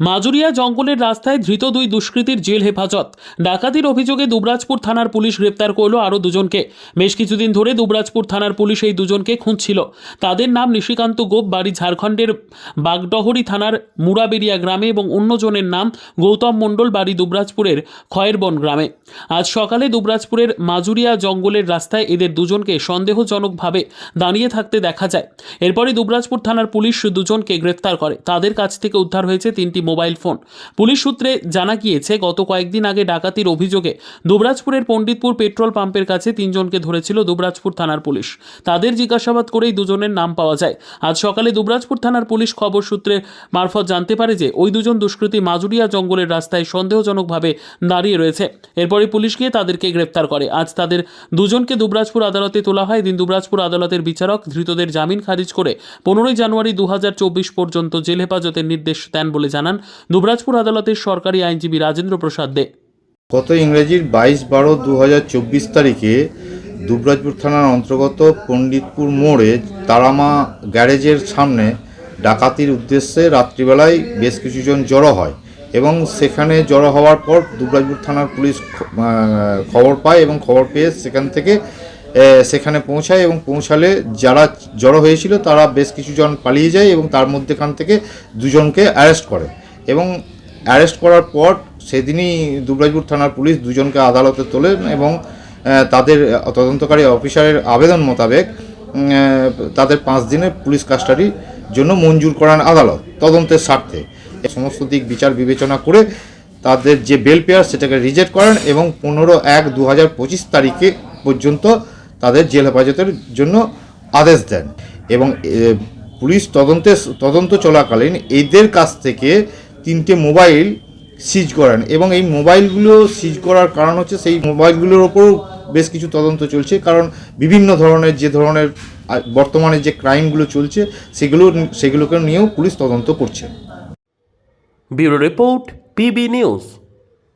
মাজুরিয়া জঙ্গলের রাস্তায় ধৃত দুই দুষ্কৃতীর জেল হেফাজত। ডাকাতির অভিযোগে দুবরাজপুর থানার পুলিশ গ্রেপ্তার করল আরও দুজনকে। বেশ কিছুদিন ধরে দুবরাজপুর থানার পুলিশ এই দুজনকে খুঁজছিল। তাদের নাম নিশিকান্ত গোপ, বাড়ি ঝাড়খণ্ডের বাগডহরি থানার মুরাবেরিয়া গ্রামে এবং অন্যজনের নাম গৌতম মণ্ডল, বাড়ি দুবরাজপুরের খয়েরবন গ্রামে। আজ সকালে দুবরাজপুরের মাজুরিয়া জঙ্গলের রাস্তায় এদের দুজনকে সন্দেহজনকভাবে দাঁড়িয়ে থাকতে দেখা যায়। এরপরই দুবরাজপুর থানার পুলিশ দুজনকে গ্রেপ্তার করে। তাদের কাছ থেকে উদ্ধার হয়েছে তিনটি মোবাইল ফোন। পুলিশ সূত্রে জানা গিয়েছে, গত কয়েকদিন আগে ডাকাতির অভিযোগে দুবরাজপুরের পণ্ডিতপুর পেট্রোল পাম্পের কাছে তিনজনকে ধরেছিল দুবরাজপুর থানার পুলিশ। তাদের জিজ্ঞাসাবাদ করেই দুজনের নাম পাওয়া যায়। আজ সকালে দুবরাজপুর থানার পুলিশ খবর সূত্রে মারফত জানতে পারে যে, ওই দুজন দুষ্কৃতী মাজুরিয়া জঙ্গলের রাস্তায় সন্দেহজনকভাবে দাঁড়িয়ে রয়েছে। এরপরে পুলিশ গিয়ে তাদেরকে গ্রেপ্তার করে। আজ তাদের দুজনকে দুবরাজপুর আদালতে তোলা হয়। এদিন দুবরাজপুর আদালতের বিচারক ধৃতদের জামিন খারিজ করে পনেরোই জানুয়ারি দু হাজার চব্বিশ পর্যন্ত জেল হেফাজতের নির্দেশ দেন বলে জানান দুবরাজপুর আদালতের সরকারি আইনজীবী রাজেন্দ্র প্রসাদ দে। গত ইংরেজির বাইশ বারো দু তারিখে দুবরাজপুর থানার অন্তর্গত পণ্ডিতপুর মোড়ে তারামা গ্যারেজের সামনে ডাকাতির উদ্দেশ্যে রাত্রিবেলায় বেশ কিছুজন জড়ো হয় এবং সেখানে জড়ো হওয়ার পর দুবরাজপুর থানার পুলিশ খবর পায় এবং খবর পেয়ে সেখান থেকে সেখানে পৌঁছায় এবং পৌঁছালে যারা জড়ো হয়েছিল তারা বেশ কিছুজন পালিয়ে যায় এবং তার মধ্যেখান থেকে দুজনকে অ্যারেস্ট করে। এবং অ্যারেস্ট করার পর সেদিনই দুবরাজপুর থানার পুলিশ দুজনকে আদালতে তোলেন এবং তাদের তদন্তকারী অফিসারের আবেদন মোতাবেক তাদের পাঁচ দিনের পুলিশ কাস্টাডির জন্য মঞ্জুর করান আদালত তদন্তের স্বার্থে। সমস্ত দিক বিচার বিবেচনা করে তাদের যে বেল পেয়ার সেটাকে রিজেক্ট করেন এবং পনেরো এক দু হাজার পঁচিশ তারিখে পর্যন্ত তাদের জেল হেফাজতের জন্য আদেশ দেন। এবং পুলিশ তদন্তে, তদন্ত চলাকালীন এদের কাছ থেকে তিনটে মোবাইল সিজ করেন এবং এই মোবাইলগুলো সিজ করার কারণ হচ্ছে সেই মোবাইলগুলোর ওপরও বেশ কিছু তদন্ত চলছে, কারণ বিভিন্ন ধরনের যে ধরনের বর্তমানে যে ক্রাইমগুলো চলছে সেগুলো, সেগুলোকে নিয়েও পুলিশ তদন্ত করছে। Bureau report, PB news.